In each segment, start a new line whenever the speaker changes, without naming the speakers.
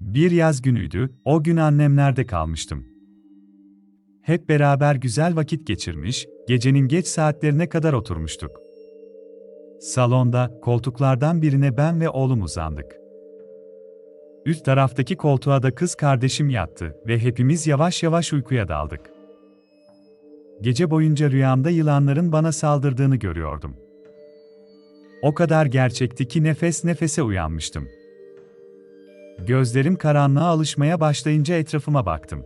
Bir yaz günüydü, o gün annemlerde kalmıştım. Hep beraber güzel vakit geçirmiş, gecenin geç saatlerine kadar oturmuştuk. Salonda, koltuklardan birine ben ve oğlum uzandık. Üst taraftaki koltuğa da kız kardeşim yattı ve hepimiz yavaş yavaş uykuya daldık. Gece boyunca rüyamda yılanların bana saldırdığını görüyordum. O kadar gerçekti ki nefes nefese uyanmıştım. Gözlerim karanlığa alışmaya başlayınca etrafıma baktım.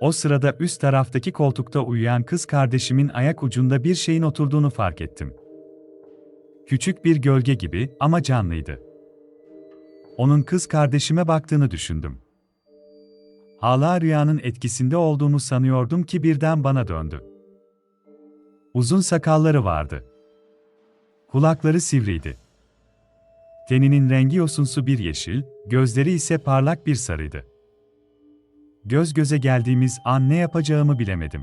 O sırada üst taraftaki koltukta uyuyan kız kardeşimin ayak ucunda bir şeyin oturduğunu fark ettim. Küçük bir gölge gibi ama canlıydı. Onun kız kardeşime baktığını düşündüm. Hala rüyanın etkisinde olduğunu sanıyordum ki birden bana döndü. Uzun sakalları vardı. Kulakları sivriydi. Teninin rengi yosunsu bir yeşil, gözleri ise parlak bir sarıydı. Göz göze geldiğimiz an ne yapacağımı bilemedim.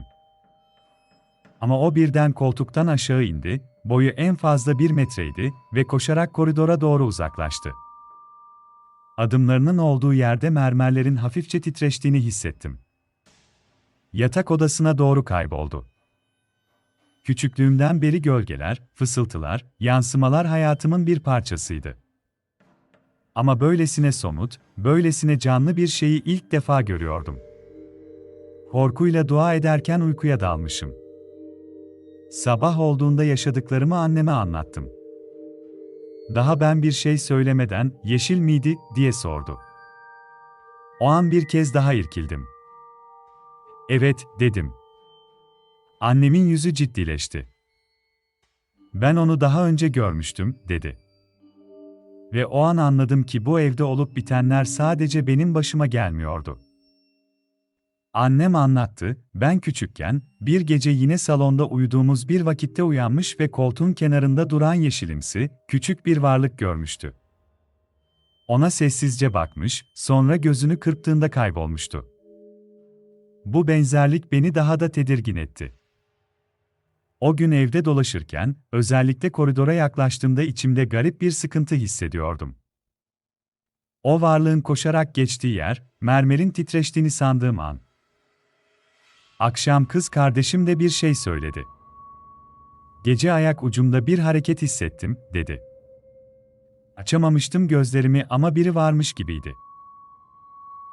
Ama o birden koltuktan aşağı indi, boyu en fazla bir metreydi ve koşarak koridora doğru uzaklaştı. Adımlarının olduğu yerde mermerlerin hafifçe titreştiğini hissettim. Yatak odasına doğru kayboldu. Küçüklüğümden beri gölgeler, fısıltılar, yansımalar hayatımın bir parçasıydı. Ama böylesine somut, böylesine canlı bir şeyi ilk defa görüyordum. Korkuyla dua ederken uykuya dalmışım. Sabah olduğunda yaşadıklarımı anneme anlattım. Daha ben bir şey söylemeden, yeşil miydi, diye sordu. O an bir kez daha irkildim. Evet, dedim. Annemin yüzü ciddileşti. Ben onu daha önce görmüştüm, dedi. Ve o an anladım ki bu evde olup bitenler sadece benim başıma gelmiyordu. Annem anlattı, ben küçükken, bir gece yine salonda uyuduğumuz bir vakitte uyanmış ve koltuğun kenarında duran yeşilimsi, küçük bir varlık görmüştü. Ona sessizce bakmış, sonra gözünü kırptığında kaybolmuştu. Bu benzerlik beni daha da tedirgin etti. O gün evde dolaşırken, özellikle koridora yaklaştığımda içimde garip bir sıkıntı hissediyordum. O varlığın koşarak geçtiği yer, mermerin titreştiğini sandığım an. Akşam kız kardeşim de bir şey söyledi. Gece ayak ucumda bir hareket hissettim, dedi. Açamamıştım gözlerimi ama biri varmış gibiydi.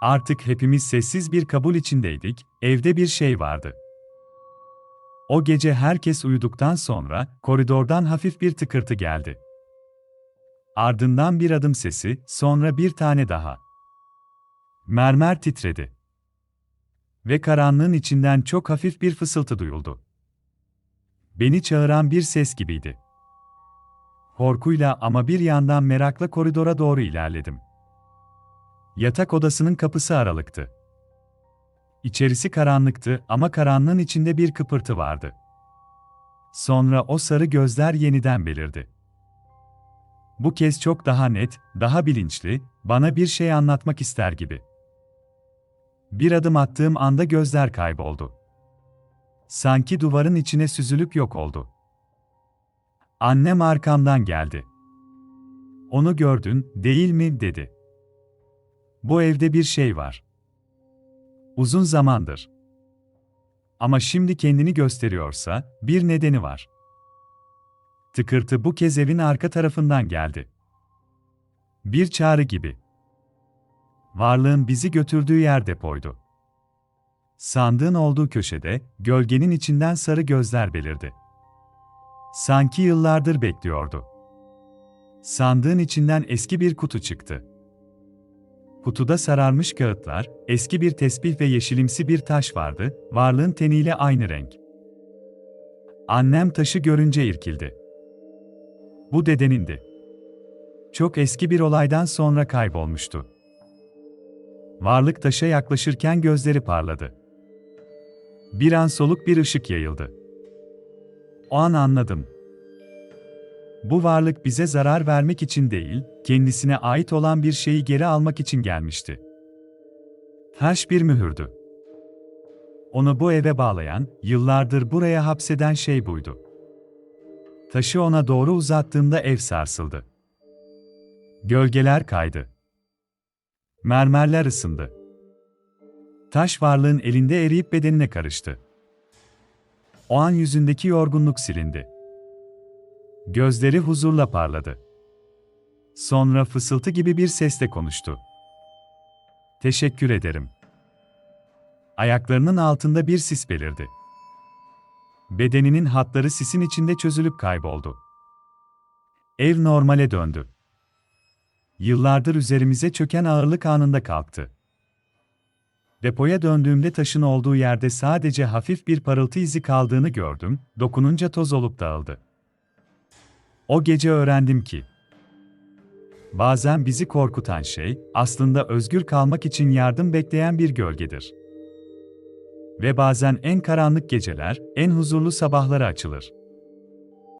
Artık hepimiz sessiz bir kabul içindeydik, evde bir şey vardı. O gece herkes uyuduktan sonra koridordan hafif bir tıkırtı geldi. Ardından bir adım sesi, sonra bir tane daha. Mermer titredi. Ve karanlığın içinden çok hafif bir fısıltı duyuldu. Beni çağıran bir ses gibiydi. Korkuyla ama bir yandan merakla koridora doğru ilerledim. Yatak odasının kapısı aralıktı. İçerisi karanlıktı ama karanlığın içinde bir kıpırtı vardı. Sonra o sarı gözler yeniden belirdi. Bu kez çok daha net, daha bilinçli, bana bir şey anlatmak ister gibi. Bir adım attığım anda gözler kayboldu. Sanki duvarın içine süzülüp yok oldu. Annem arkamdan geldi. Onu gördün, değil mi, dedi. Bu evde bir şey var. Uzun zamandır. Ama şimdi kendini gösteriyorsa, bir nedeni var. Tıkırtı bu kez evin arka tarafından geldi. Bir çağrı gibi. Varlığın bizi götürdüğü yer depoydu. Sandığın olduğu köşede, gölgenin içinden sarı gözler belirdi. Sanki yıllardır bekliyordu. Sandığın içinden eski bir kutu çıktı. Kutuda sararmış kağıtlar, eski bir tesbih ve yeşilimsi bir taş vardı, varlığın teniyle aynı renk. Annem taşı görünce irkildi. Bu dedenindi. Çok eski bir olaydan sonra kaybolmuştu. Varlık taşa yaklaşırken gözleri parladı. Bir an soluk bir ışık yayıldı. O an anladım. Bu varlık bize zarar vermek için değil, kendisine ait olan bir şeyi geri almak için gelmişti. Taş bir mühürdü. Onu bu eve bağlayan, yıllardır buraya hapseden şey buydu. Taşı ona doğru uzattığımda ev sarsıldı. Gölgeler kaydı. Mermerler ısındı. Taş varlığın elinde eriyip bedenine karıştı. O an yüzündeki yorgunluk silindi. Gözleri huzurla parladı. Sonra fısıltı gibi bir sesle konuştu. Teşekkür ederim. Ayaklarının altında bir sis belirdi. Bedeninin hatları sisin içinde çözülüp kayboldu. Ev normale döndü. Yıllardır üzerimize çöken ağırlık anında kalktı. Depoya döndüğümde taşın olduğu yerde sadece hafif bir parıltı izi kaldığını gördüm, dokununca toz olup dağıldı. O gece öğrendim ki, bazen bizi korkutan şey, aslında özgür kalmak için yardım bekleyen bir gölgedir. Ve bazen en karanlık geceler, en huzurlu sabahlara açılır.